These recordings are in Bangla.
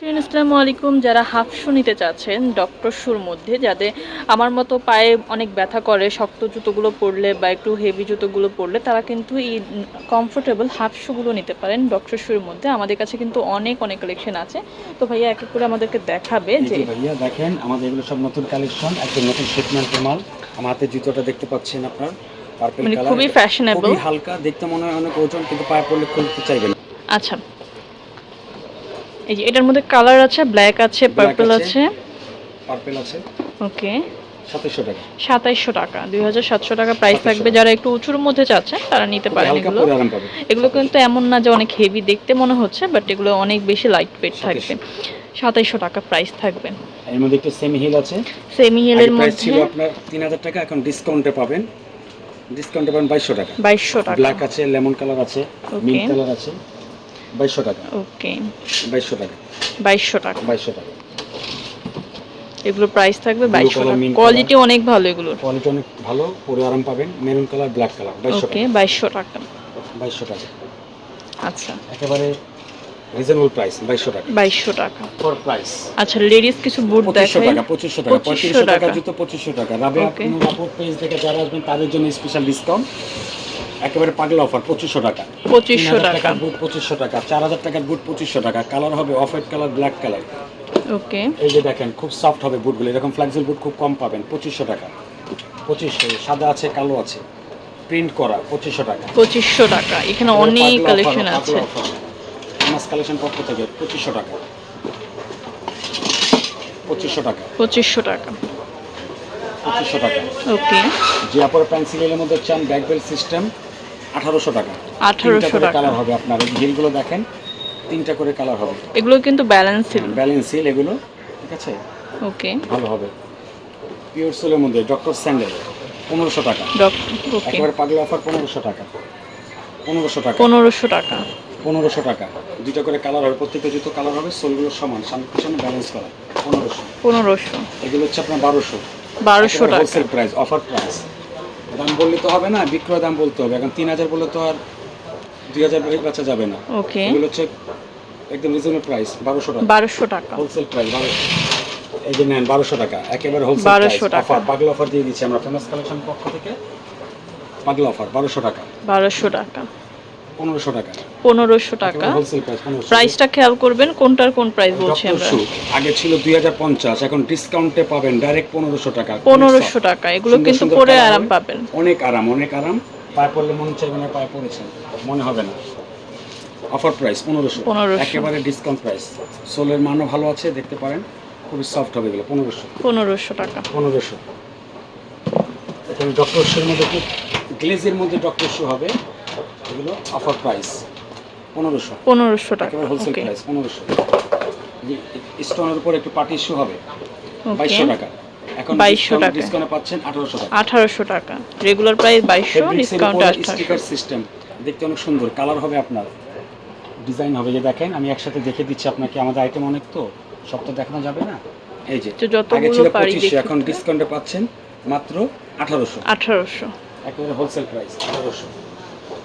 ফ্রেন্ড আসসালামু আলাইকুম। যারা হাফ শু নিতে চাচ্ছেন ডক্টর শুর মধ্যে যাদের আমার মতো পায়ে অনেক ব্যথা করে শক্ত জুতোগুলো পরলে বা একটু হেভি জুতোগুলো পরলে তারা কিন্তু এই কমফোর্টেবল হাফ শুগুলো নিতে পারেন ডক্টর শুর মধ্যে। আমাদের কাছে কিন্তু অনেক অনেক কালেকশন আছে। তো ভাইয়া এক এক করে আমাদেরকে দেখাবে যে ভাইয়া দেখেন আমাদের এগুলো সব নতুন কালেকশন একদম নতুন শিপমেন্টের মাল। আমার হাতে জুতোটা দেখতে পাচ্ছেন আপনার। পার্পল কালার খুবই। খুবই হালকা দেখতে মনে হয় অনেক ওজন কিন্তু পায়ে পড়লে খুলতে চাইবেন আচ্ছা। এই যে এটার মধ্যে কালার আছে ব্ল্যাক আছে পার্পল আছে। পার্পল আছে। ওকে। সাতাশশো টাকা। সাতাইশশো টাকা দুই হাজার সাতশো টাকা প্রাইস থাকবে। যারা একটু উঁচুর মধ্যে চাচ্ছেন তারা নিতে পারেন এগুলো। এগুলো কিন্তু এমন না যে অনেক হেভি দেখতে মনে হচ্ছে বাট এগুলো অনেক বেশি লাইট ওয়েট থাকবে। সাতাইশশো টাকা প্রাইস থাকবে। এর মধ্যে একটু সেমি হিল আছে। সেমি হিলের মধ্যে ছিল আপনার তিন হাজার টাকা এখন ডিসকাউন্টে পাবেন। ডিসকাউন্টে পাবেন বাইশশো টাকা। বাইশশো টাকা। ব্ল্যাক আছে লেমন কালার আছে মিন্ট কালার আছে। বাইশশো টাকা। ওকে বাইশশো টাকা। বাইশশো টাকা। বাইশশো টাকা। এগুলো প্রাইস থাকবে বাইশশো টাকা। কোয়ালিটি অনেক ভালো এগুলোর। কোয়ালিটি অনেক ভালো পরে আরাম পাবেন মেরুন কালার ব্ল্যাক কালার বাইশশো ওকে টাকা। বাইশশো টাকা। বাইশশো টাকা। আচ্ছা। একেবারে রিজনেবল প্রাইস বাইশশো টাকা। বাইশশো টাকা। ফর প্রাইস আচ্ছা লেডিস কিছু বুট পঁচিশশো দেখাই। টাকা পঁচিশশো টাকা 2500 টাকা। জুতো পঁচিশশো টাকা। রাবে. আপনি রাপোর পেজ থেকে যারা আসবেন তাদের জন্য স্পেশাল ডিসকাউন্ট একেবারে পাগলা অফার পঁচিশশো টাকা পঁচিশশো টাকা বুট পঁচিশশো টাকা চার হাজার টাকার বুট পঁচিশশো টাকা কালার হবে off white colour black colour okay এই যে দেখেন খুব সফট হবে বুটগুলো এরকম ফ্লেক্সিবল বুট খুব কম পাবেন পঁচিশশো টাকা পঁচিশশো সাদা আছে কালো আছে প্রিন্ট করা পঁচিশশো টাকা পঁচিশশো টাকা এখানে অনেক কালেকশন আছে মাস কালেকশন পক্ষ থেকে পঁচিশশো টাকা পঁচিশশো টাকা পঁচিশশো টাকা পঁচিশশো টাকা ওকে যে আপনার পেন্সিলের মধ্যে চান ব্যাক বেল সিস্টেম আঠারোশো টাকা। 1800 টাকা। কালার হবে আপনার। হিলগুলো দেখেন তিনটা করে কালার হবে। এগুলো কিন্তু ব্যালেন্স ছিল ব্যালেন্স হিল এগুলো ঠিক আছে? ওকে। ভালো হবে। পিওর সোলের মধ্যে ডক্টর স্যান্ডেল পনেরোশো টাকা। একেবারে পাগলা অফার পনেরোশো টাকা। পনেরোশো টাকা। পনেরোশো টাকা। পনেরোশো টাকা। দুইটা করে কালার হবে প্রত্যেকটা জুতো কালার হবে সোলগুলো সমান সামনে পিছনে ব্যালেন্স করা পনেরোশো। পনেরোশো। এগুলো হচ্ছে আপনার বারোশো। বারোশো টাকা। হোলসেল প্রাইস অফার প্রাইস দাম বললে তো হবে না বিক্রয় দাম বলতে হবে। এখন তিন হাজার বললে তো আর দুই হাজার বেচা যাবে না। ওকে এগুলো হচ্ছে একদম রিজনেবল প্রাইস বারোশো টাকা। বারোশো টাকা। হোলসেল প্রাইস বারোশো। এই যে নেন বারোশো টাকা। একেবারে হোলসেল বারোশো টাকা। পাগল অফার দিয়ে দিচ্ছি আমরা ফেমাস কালেকশন পক্ষ থেকে। পাগলা অফার বারোশো টাকা। বারোশো টাকা। পনেরোশো টাকা। পনেরোশো টাকা। প্রাইস পনেরোশো। প্রাইসটা খেয়াল করবেন কোনটার কোন প্রাইস বলছি আমরা? আগে ছিল দুই হাজার পঞ্চাশ এখন ডিসকাউন্টে পাবেন ডাইরেক্ট পনেরোশো টাকা। পনেরোশো টাকা এগুলো কিন্তু পরে আরাম পাবেন। অনেক আরাম অনেক আরাম। পায়ে পড়লে মনে চাইবে না পায়ে পড়েছেন মনে হবে না। অফার প্রাইস পনেরোশো। 1500 একেবারে ডিসকাউন্ট প্রাইস সোলের মানও ভালো আছে দেখতে পারেন। খুবই সফট হবে এগুলো পনেরোশো। পনেরোশো টাকা। পনেরোশো। এখানে ডক্টর শুর মধ্যে গ্লেজের মধ্যে ডক্টর শু হবে। এগুলো অফার প্রাইস পনেরোশো। পনেরোশো টাকা হোলসেল প্রাইস পনেরোশো। স্টোনের উপর একটু পার্টি শু হবে। বাইশশো টাকা। এখন 2200 টাকা। ডিসকাউন্টে পাচ্ছেন আঠারোশো টাকা। আঠারোশো টাকা। রেগুলার প্রাইস বাইশশো ডিসকাউন্ট স্টিকার সিস্টেম দেখতে অনেক সুন্দর। কালার হবে আপনার। ডিজাইন হবে যে দেখেন আমি একসাথে দেখে দিচ্ছি আপনাকে। আমাদের আইটেম অনেক তো সব তো দেখানো যাবে না? এই যে আগে ছিল পঁচিশশো। এখন ডিসকাউন্টে পাচ্ছেন মাত্র আঠারোশো। আঠারোশো। একেবারে হোলসেল প্রাইস আঠারোশো।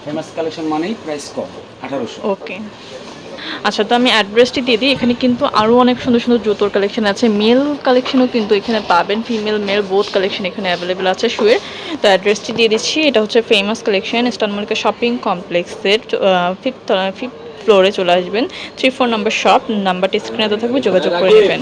ফেমাস কালেকশন মানেই প্রাইস কম আঠারোশো। ওকে আচ্ছা তো আমি অ্যাড্রেসটি দিয়ে দিই। এখানে কিন্তু আরও অনেক সুন্দর সুন্দর জুতোর কালেকশন আছে। মেল কালেকশনও কিন্তু এখানে পাবেন। ফিমেল মেল বোথ কালেকশন এখানে অ্যাভেলেবেল আছে শুয়ের তো অ্যাড্রেসটি দিয়ে দিচ্ছি। এটা হচ্ছে ফেমাস কালেকশন স্টানমার্কা শপিং কমপ্লেক্সের ফিফথ ফিফথ ফ্লোরে চলে আসবেন। থ্রি ফোর নাম্বার শপ নাম্বারটি স্ক্রিনে তো থাকবে যোগাযোগ করে নেবেন।